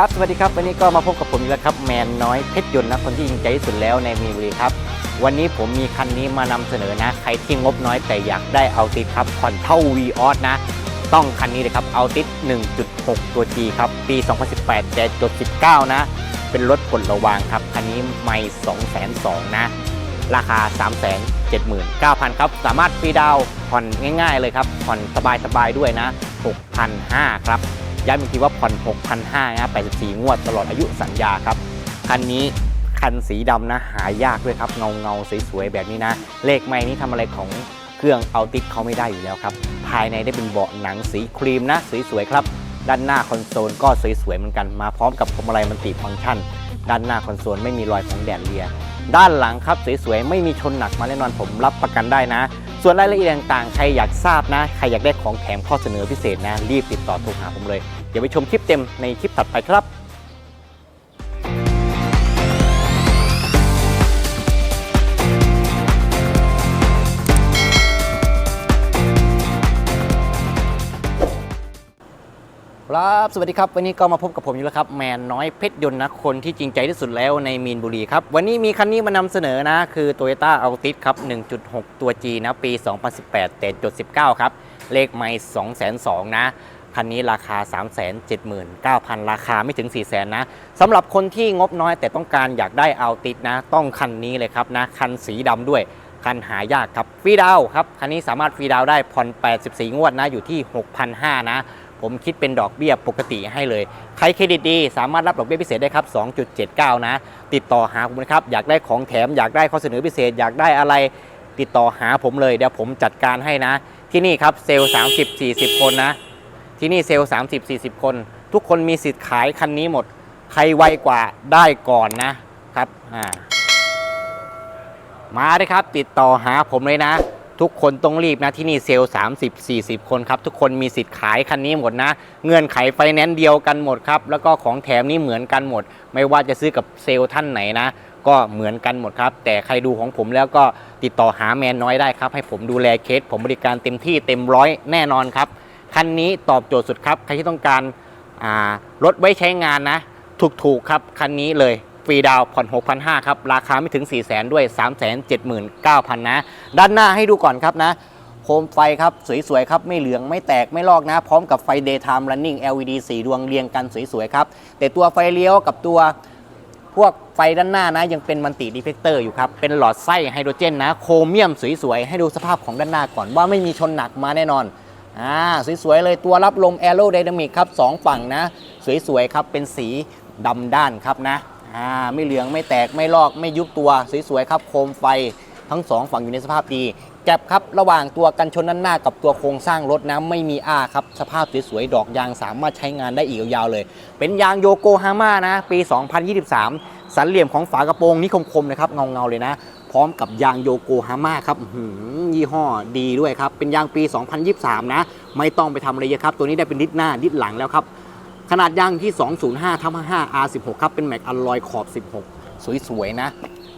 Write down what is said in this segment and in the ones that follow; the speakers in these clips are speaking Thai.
ครับสวัสดีครับวันนี้ก็มาพบกับผมอีกแล้วครับแมนน้อยเพชรยนต์นะคนที่ยิงใจที่สุดแล้วในมีบุรีครับ วันนี้ผมมีคันนี้มานำเสนอนะ ใครที่งบน้อยแต่อยากได้เอาติดครับผ่อนเท่า v ีออสนะ ต้องคันนี้เลยครับเอาติด 1.6 ตัว G ครับ ปี 2018แต่จด19 นะ เป็นรถผลระวางครับ คันนี้ไม่202นะ ราคา 379,000 ครับ สามารถฟรีดาวน์ผ่อนง่าย ๆ เลยครับผ่อนสบายๆด้วยนะ6,500ครับ ย้ำอีกทีว่าผ่อน 6,500นะ84 งวดตลอดอายุสัญญาครับ คันนี้คันสีดำนะหายากด้วยครับ เงาเงาสวยๆแบบนี้นะ เลขไม่นี้ทำอะไรของเครื่องเอาติดเขาไม่ได้อยู่แล้วครับ ภายในได้เป็นเบาะหนังสีครีมนะสวยๆครับ ด้านหน้าคอนโซลก็สวยๆเหมือนกันมาพร้อมกับพวงมาลัยมันติฟังก์ชัน ด้านหน้าคอนโซลไม่มีรอยของแดดเลีย ด้านหลังครับสวยๆไม่มีชนหนักมาแน่นอนผมรับประกันได้นะส่วนรายละเอียดต่างๆ ใครอยากทราบนะ ใครอยากได้ของแถมข้อเสนอพิเศษนะ รีบติดต่อโทรหาผมเลย ดี๋ยวไปชมคลิปเต็มในคลิปถัดไปครับครับสวัสดีครับ วันนี้ก็มาพบกับผมอยู่แล้วครับ แมนน้อยเพชรยนต์นะ คนที่จริงใจที่สุดแล้วในมีนบุรีครับ วันนี้มีคันนี้มานำเสนอนะ คือ Toyota Altis ครับ 1.6 ตัว G นะ ปี 2018 แต่จด 19 ครับ เลขไม่202,000นะ คันนี้ราคา 379,000 ราคาไม่ถึง 400,000นะสำหรับคนที่งบน้อยแต่ต้องการอยากได้เอาติดนะ ต้องคันนี้เลยครับนะคันสีดำด้วยคันหายากครับฟรีดาวครับคันนี้สามารถฟรีดาวได้ผ่อน 84 งวดนะอยู่ที่ 6,500 นะผมคิดเป็นดอกเบี้ยปกติให้เลย ใครเครดิตดี สามารถรับดอกเบี้ยพิเศษได้ครับ 2.79 นะ ติดต่อหาผมนะครับ อยากได้ของแถม อยากได้ข้อเสนอพิเศษ อยากได้อะไร ติดต่อหาผมเลย เดี๋ยวผมจัดการให้นะ ที่นี่ครับเซลล์ 30-40 คนนะ ที่นี่เซลล์30-40 คน ทุกคนมีสิทธิ์ขายคันนี้หมด ใครไวกว่าได้ก่อนนะครับอ่ามาเลยครับ ติดต่อหาผมเลยนะ ทุกคนต้องรีบนะที่นี่เซลล์30 40 คนครับ ทุกคนมีสิทธิ์ขายคันนี้หมดนะ เงื่อนไขไฟแนนซ์เดียวกันหมดครับ แล้วก็ของแถมนี่เหมือนกันหมด ไม่ว่าจะซื้อกับเซลล์ท่านไหนนะก็เหมือนกันหมดครับ แต่ใครดูของผมแล้วก็ติดต่อหาแมนน้อยได้ครับ ให้ผมดูแลเคสผมบริการเต็มที่เต็มร้อยแน่นอนครับ คันนี้ตอบโจทย์สุดครับ ใครที่ต้องการารถไว้ใช้งานนะ ถูกๆครับ คันนี้เลยฟรีดาวผ่อน 6,500 ครับ ราคาไม่ถึง 4 0 0 0 0 0 ด้วย 379,000 นะ ด้านหน้าให้ดูก่อนครับนะ โคมไฟครับ สวย ๆ ครับ ไม่เหลืองไม่แตกไม่ลอกนะ พร้อมกับไฟ daytime running LED 4ดวงเรียงกันสวย ๆ ครับ แต่ตัวไฟเลี้ยวกับตัวพวกไฟด้านหน้านะ ยังเป็นมันติดีเฟกเตอร์อยู่ครับ เป็นหลอดไส้ไฮโดรเจนนะ โครเมียมสวย ๆ ให้ดูสภาพของด้านหน้าก่อนว่าไม่มีชนหนักมาแน่นอน อ่าสวยๆเลยตัวรับลมแอโรไดนามิกครับสองฝั่งนะ สวยๆครับเป็นสีดำด้านครับนะอ่าไม่เหลืองไม่แตกไม่ลอกไม่ยุบตัวสวยๆครับโคมไฟทั้งสองฝั่งอยู่ในสภาพดีแก็บครับระหว่างตัวกันชนด้านหน้ากับตัวโครงสร้างรถนะไม่มีอ้าครับ สภาพสวยๆ ดอกยางสามารถใช้งานได้อีกยาวๆเลย เป็นยางโยโกฮาม่านะ ปี 2023 สันเหลี่ยมของฝากระโปรงนี่คมๆนะครับเงาๆเลยนะ พร้อมกับยางโยโกฮาม่าครับยี่ห้อดีด้วยครับ เป็นยางปี 2023 นะ ไม่ต้องไปทำอะไรเยอะครับ ตัวนี้ได้เป็นดิสหน้าดิสหลังแล้วครับ ขนาดยางที่ 205ทับ5 R16 ครับ เป็นแม็กอลลอยขอบ 16 สวยๆนะ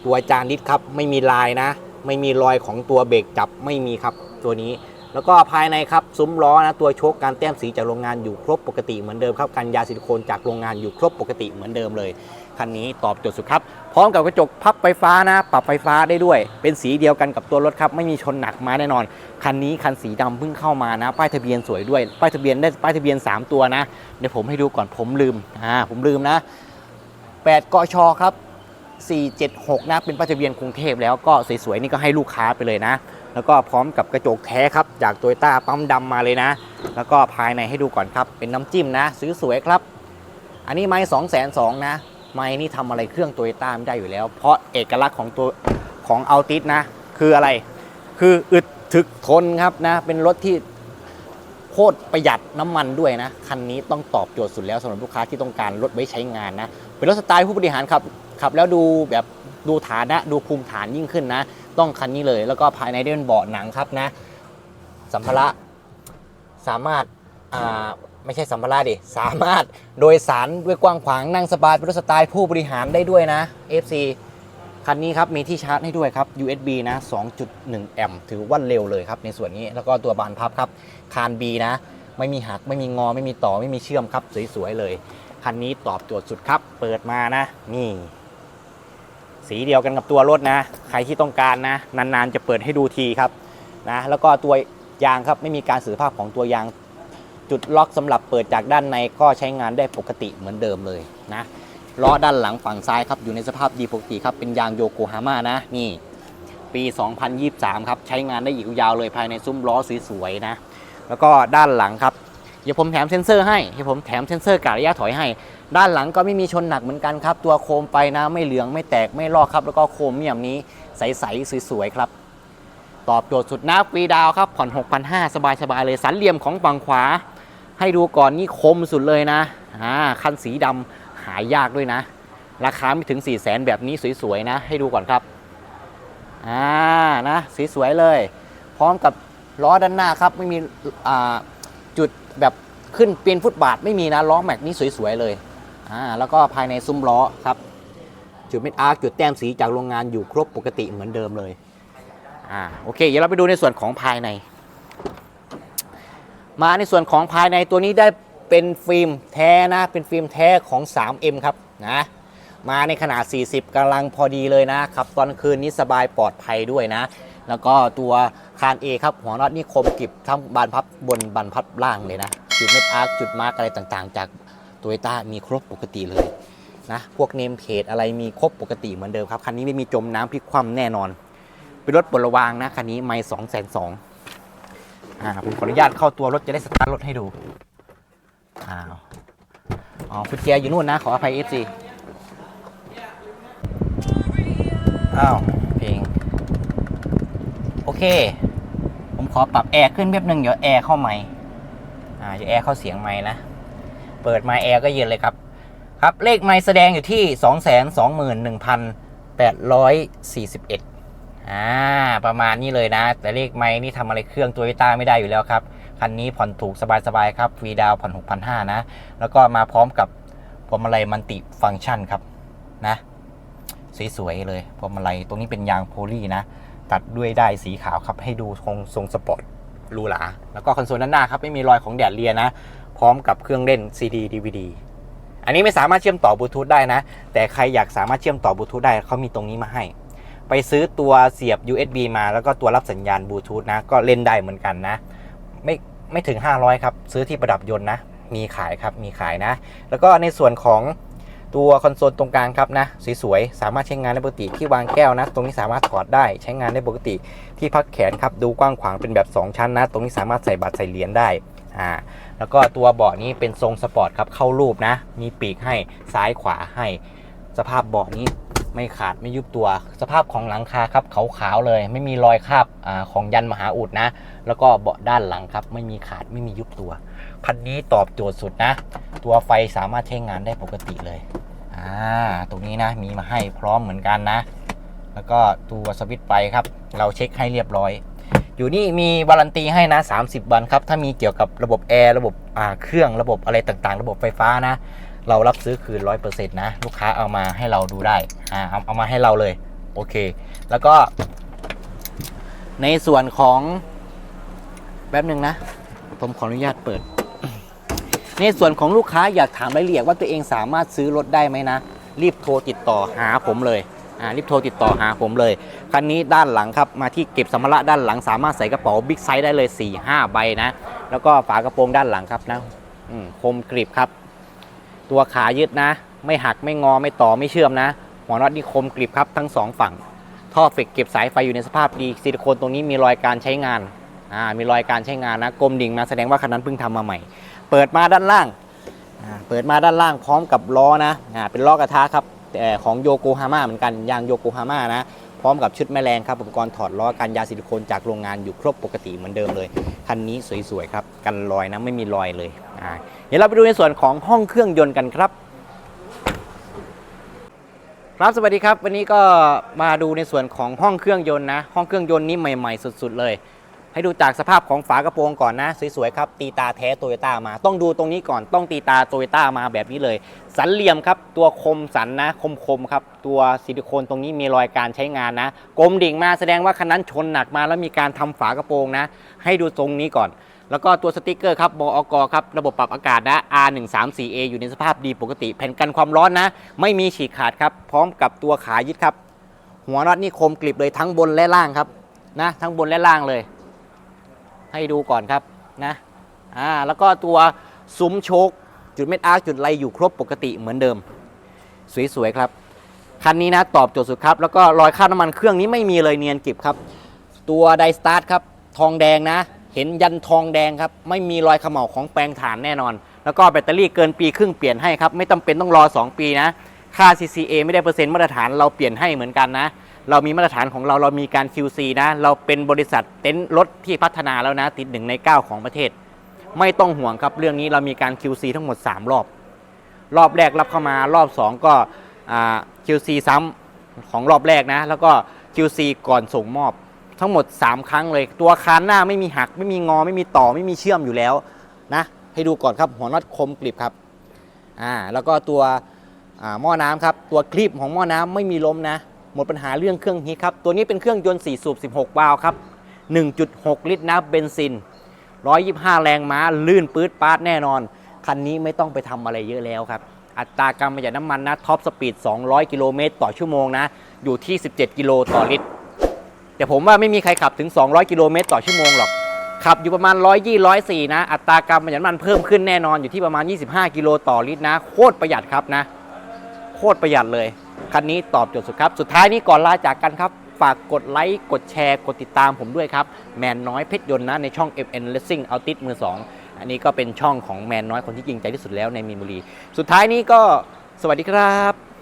ตัวจานดิสครับ ไม่มีลายนะ ไม่มีรอยของตัวเบรกจับไม่มีครับ ตัวนี้แล้วก็ภายในครับซุ้มล้อนะตัวโชคการแต้มสีจากโรงงานอยู่ครบปกติเหมือนเดิมครับกันยาซิลิโคนจากโรงงานอยู่ครบปกติเหมือนเดิมเลย คันนี้ตอบโจทย์สุดครับ พร้อมกับกระจกพับไฟฟ้านะ ปรับไฟฟ้าได้ด้วย เป็นสีเดียวกันกับตัวรถครับ ไม่มีชนหนักมาแน่นอน คันนี้คันสีดำเพิ่งเข้ามานะ ป้ายทะเบียนสวยด้วย ป้ายทะเบียนได้ป้ายทะเบียน 3 ตัวนะ เดี๋ยวผมให้ดูก่อนผมลืม อ่า ผมลืมนะ8กชครับ476นะเป็นป้ายทะเบียนกรุงเทพแล้วก็สวยๆนี่ก็ให้ลูกค้าไปเลยนะ แล้วก็พร้อมกับกระจกแท้ครับ จากโตโยต้าปั๊มดำมาเลยนะ แล้วก็ภายในให้ดูก่อนครับ เป็นน้ำจิ้มนะ ซื้อสวยครับ อันนี้ไม้2 2 0 0 0นะ ไม้นี่ทำอะไรเครื่องโตโยต้าไม่ได้อยู่แล้ว เพราะเอกลักษณ์ของตัวของอัลติสนะ คืออะไร คืออึดถึกทนครับนะ เป็นรถที่โคตรประหยัดน้ำมันด้วยนะ คันนี้ต้องตอบโจทย์สุดแล้วสำหรับลูกค้าที่ต้องการรถไว้ใช้งานนะ เป็นรถสไตล์ผู้บริหารครับขับแล้วดูแบบดูฐานะดูภูมิฐานยิ่งขึ้นนะ ต้องคันนี้เลยแล้วก็ภายในได้เป็นเบาะหนังครับนะ สัมภาระสามารถอ่า ไม่ใช่สัมภาระดิ สามารถโดยสารด้วยกว้างขวางนั่งสบายเป็นรถสไตล์ผู้บริหารได้ด้วยนะ FC คันนี้ครับมีที่ชาร์จให้ด้วยครับ USB นะ 2.1 แอมป์ถือว่าเร็วเลยครับในส่วนนี้ แล้วก็ตัวบานพับครับ คาน B นะ ไม่มีหัก ไม่มีงอ ไม่มีต่อ ไม่มีเชื่อมครับ สวยๆเลยคคันนี้ตอบโจทย์สุดครับ เปิดมานะ นี่ สีเดียวกันกับตัวรถนะ ใครที่ต้องการนะ นานๆจะเปิดให้ดูทีครับ นะ แล้วก็ตัวยางครับ ไม่มีการสื่อภาพของตัวยาง จุดล็อกสำหรับเปิดจากด้านในก็ใช้งานได้ปกติเหมือนเดิมเลยนะล้อด้านหลังฝั่งซ้ายครับอยู่ในสภาพดีปกติครับเป็นยางโยโกฮาม่านะนี่ปี 2023 ครับใช้งานได้อีกยาวเลยภายในซุ้มล้อสวยๆนะ แล้วก็ด้านหลังครับเดี๋ยวผมแถมเซ็นเซอร์ให้เดี๋ยวผมแถมเซ็นเซอร์กะระยะถอยให้ ด้านหลังก็ไม่มีชนหนักเหมือนกันครับ ตัวโคมไปนะไม่เหลืองไม่แตกไม่ลอกครับ แล้วก็โคมเมี่ยมนี้ใสๆสวยๆครับ ตอบโจทย์สุดนะฟรีดาวครับผ่อน6,500สบายๆเลยสันเหลี่ยมของฝั่งขวา ให้ดูก่อนนี่คมสุดเลยนะอ่าคันสีดำหายากด้วยนะ ราคาไม่ถึง 4 0 0 0 0 0แบบนี้สวยๆนะ ให้ดูก่อนครับอ่านะสวยๆเลย พร้อมกับล้อด้านหน้าครับไม่มีอ่าจุดแบบขึ้นเปลี่ยนฟุตบาทไม่มีนะล้อแม็กนี่สวยๆเลยอ่าแล้วก็ภายในซุ้มล้อครับจุดเม็ดอาร์จุดแต้มสีจากโรงงานอยู่ครบปกติเหมือนเดิมเลยอ่าโอเค เดี๋ยวเราไปดูในส่วนของภายใน มาในส่วนของภายในตัวนี้ได้เป็นฟิล์มแท้นะ เป็นฟิล์มแท้ของ 3M ครับนะมาในขนาด 40กำลังพอดีเลยนะครับ ตอนคืนนี้สบายปลอดภัยด้วยนะ แล้วก็ตัวคาน A ครับ หัวน็อตนี่คมกริบทั้งบานพับบนบานพับล่างเลยนะ จุดเม็ดอาร์คจุดมาร์กอะไรต่างๆ จากโตโยต้ามีครบปกติเลยนะ พวกเนมเพจอะไรมีครบปกติเหมือนเดิมครับ คันนี้ไม่มีจมน้ำพลิกคว่ำแน่นอน เป็นรถปลดระวางนะ คันนี้ไม่สองแสนสอง อ่าผมขออนุญาตเข้าตัวรถจะได้สตาร์ทรถให้ดูอ้าวอ๋อคุณแจอยู่นู่นนะ ขออภัยเอฟซีอ้าวเพลงโอเค ผมขอปรับแอร์ขึ้นแป๊บหนึ่งเดี๋ยวแอร์เข้าไม่อ่าเดี๋ยวแอร์เข้าเสียงไม่นะ เปิดไมค์แอร์ก็เย็นเลยครับ ครับเลขไมค์แสดงอยู่ที่ 2 2 1 8 4 1 อ่าประมาณนี้เลยนะ แต่เลขไมค์นี่ทำอะไรเครื่องตัววิต้าไม่ได้อยู่แล้วครับ คันนี้ผ่อนถูกสบายๆครับฟรีดาวผ่อน6,500นห้านะ แล้วก็มาพร้อมกับพวงมาลัยมันติฟังก์ชันครับนะ สวยๆเลยพวงมาลัยตรงนี้เป็นยางโพลีนะ ตัดด้วยได้สีขาวครับให้ดูทรงทรงสปอร์ตหรูหราแล้วก็คอนโซลด้านหน้าครับไม่มีรอยของแดดเลียนะ พร้อมกับเครื่องเล่น CD DVD อันนี้ไม่สามารถเชื่อมต่อบลูทูธได้นะ แต่ใครอยากสามารถเชื่อมต่อบลูทูธได้เขามีตรงนี้มาให้ ไปซื้อตัวเสียบ USB มาแล้วก็ตัวรับสัญญาณบลูทูธนะ ก็เล่นได้เหมือนกันนะ ไม่ไม่ถึง 500 ครับ ซื้อที่ประดับยนต์นะ มีขายครับ มีขายนะ แล้วก็ในส่วนของตัวคอนโซลตรงกลางครับนะ สวยๆ สามารถใช้งานได้ปกติที่วางแก้วนะ ตรงนี้สามารถถอดได้ใช้งานได้ปกติที่พักแขนครับ ดูกว้างขวางเป็นแบบ 2 ชั้นนะ ตรงนี้สามารถใส่บัตรใส่เหรียญได้อ่าแล้วก็ตัวเบาะนี้เป็นทรงสปอร์ตครับเข้ารูปนะ มีปีกให้ซ้ายขวาให้ สภาพเบาะนี้ ไม่ขาดไม่ยุบตัว สภาพของหลังคาครับขาวๆเลย ไม่มีรอยคราบอของยันมหาอุดนะ แล้วก็เบาะด้านหลังครับ ไม่มีขาดไม่มียุบตัวคันนี้ตอบโจทย์สุดนะ ตัวไฟสามารถใช้งานได้ปกติเลยอ่าตรงนี้นะมีมาให้พร้อมเหมือนกันนะ แล้วก็ตัวสวิตช์ไฟครับ เราเช็คให้เรียบร้อย อยู่นี่มีวารันตีให้นะ 30 วันครับ ถ้ามีเกี่ยวกับระบบแอร์ระบบอ่าเครื่องระบบอะไรต่างๆ ระบบไฟฟ้านะ เรารับซื้อคืน100%นต์นะ ลูกค้าเอามาให้เราดูได้อ่าเอาเอามาให้เราเลย โอเค แล้วก็ ในส่วนของแป๊บหนึ่งนะ ผมขออนุญาตเปิด ในส่วนของลูกค้าอยากถามรายละเอียดว่าตัวเองสามารถซื้อรถได้ไหมนะ รีบโทรติดต่อหาผมเลยอ่ารีบโทรติดต่อหาผมเลย คันนี้ด้านหลังครับมาที่เก็บสัมภาระด้านหลังสามารถใส่กระเป๋าบิ๊กไซส์ได้เลย 4-5 ใบนะ แล้วก็ฝากระโปรงด้านหลังครับนะอืมคมกริบครับ ตัวขายึดนะ ไม่หักไม่งอไม่ต่อไม่เชื่อมนะ หัวน็อตนี่คมกริบครับทั้งสองฝั่ง ท่อเฟกเก็บสายไฟอยู่ในสภาพดีซิลิโคนตรงนี้มีรอยการใช้งานอ่ามีรอยการใช้งานนะกลมดิ่งมาแสดงว่าคันนั้นเพิ่งทำมาใหม่ เปิดมาด้านล่างอ่าเปิดมาด้านล่างพร้อมกับล้อนะอ่าเป็นล้อกระทะครับแต่ของโยโกฮาม่าเหมือนกันยางโยโกฮาม่านะพร้อมกับชุดแม่แรงครับอุปกรณ์ถอดล้อกันยาซิลิโคนจากโรงงานอยู่ครบปกติเหมือนเดิมเลย คันนี้สวยๆครับ กันรอยนะไม่มีรอยเลย อ่าเดี๋ยวเราไปดูในส่วนของห้องเครื่องยนต์กันครับ ครับสวัสดีครับ วันนี้ก็มาดูในส่วนของห้องเครื่องยนต์นะ ห้องเครื่องยนต์นี้ใหม่ๆ สุด ๆ เลย ให้ดูจากสภาพของฝากระโปรงก่อนนะ สวยๆครับตีตาแท้โตโยต้ามา ต้องดูตรงนี้ก่อนต้องตีตาโตโยต้ามาแบบนี้เลย สันเหลี่ยมครับ ตัวคมสันนะ คมๆครับ ตัวซิลิโคนตรงนี้มีรอยการใช้งานนะกลมดิ่งมาแสดงว่าคันนั้นชนหนักมาแล้วมีการทำฝากระโปรงนะ ให้ดูตรงนี้ก่อน แล้วก็ตัวสติกเกอร์ครับบออกครับระบบปรับอากาศนะ R134A อยู่ในสภาพดีปกติ แผ่นกันความร้อนนะ ไม่มีฉีกขาดครับ พร้อมกับตัวขายึดครับ หัวน็อตนี่คมกริบเลยทั้งบนและล่างครับนะทั้งบนและล่างเลย ให้ดูก่อนครับนะอ่าแล้วก็ตัวซุ้มโชคจุดเม็ดอาร์จุดไรอยู่ครบปกติเหมือนเดิม สวยๆครับคันนี้นะตอบโจทย์สุดครับ แล้วก็รอยคราบน้ำมันเครื่องนี้ไม่มีเลยเนียนกริบครับ ตัวไดสตาร์ทครับ ทองแดงนะ เห็นยันทองแดงครับ ไม่มีรอยเขม่าของแปลงฐานแน่นอน แล้วก็แบตเตอรี่เกินปีครึ่งเปลี่ยนให้ครับ ไม่จำเป็นต้องรอ 2 ปีนะ ค่า CCA ไม่ได้เปอร์เซ็นต์มาตรฐานเราเปลี่ยนให้เหมือนกันนะ เรามีมาตรฐานของเราเรามีการ QC นะ เราเป็นบริษัทเต็นท์รถที่พัฒนาแล้วนะ ติดหนึ่งใน 9 ของประเทศ ไม่ต้องห่วงครับเรื่องนี้เรามีการ QC ทั้งหมด 3 รอบ รอบแรกรับเข้ามารอบ 2 ก็ QC ซ้ำของรอบแรกนะ แล้วก็ QC ก่อนส่งมอบ ทั้งหมด 3 ครั้งเลย ตัวคานหน้าไม่มีหัก ไม่มีงอ ไม่มีต่อ ไม่มีเชื่อมอยู่แล้วนะ ให้ดูก่อนครับ หัวน็อตคมกริบครับ อ่า แล้วก็ตัวอ่าหม้อน้ำครับ ตัวคลิปของหม้อน้ำไม่มีล้มนะ หมดปัญหาเรื่องเครื่องฮีทครับ ตัวนี้เป็นเครื่องยนต์4สูบ 16 วาล์วครับ 1.6 ลิตรนะเบนซิน 125 แรงม้า ลื่นปื๊ดปาดแน่นอน คันนี้ไม่ต้องไปทำอะไรเยอะแล้วครับ อัตราการประหยัดน้ำมันนะ ท็อปสปีด 200 กิโลเมตรต่อชั่วโมงนะ อยู่ที่ 17 กิโลต่อลิตร แต่ผมว่าไม่มีใครขับถึง 200 กิโลเมตรต่อชั่วโมงหรอก ขับอยู่ประมาณ 120 104 นะ อัตราการประหยัดน้ำมันเพิ่มขึ้นแน่นอนอยู่ที่ประมาณ 25 กิโลต่อลิตรนะ โคตรประหยัดครับนะ โคตรประหยัดเลย คันนี้ตอบโจทย์สุดครับ สุดท้ายนี้ก่อนลาจากกันครับ ฝากกดไลค์ กดแชร์ กดติดตามผมด้วยครับ แมนน้อยเพชรยนต์นะในช่อง MN Racing เอาติดมือ2อันนี้ก็เป็นช่องของแมนน้อยคนที่จริงใจที่สุดแล้วในมีนบุรี สุดท้ายนี้ก็สวัสดีครับ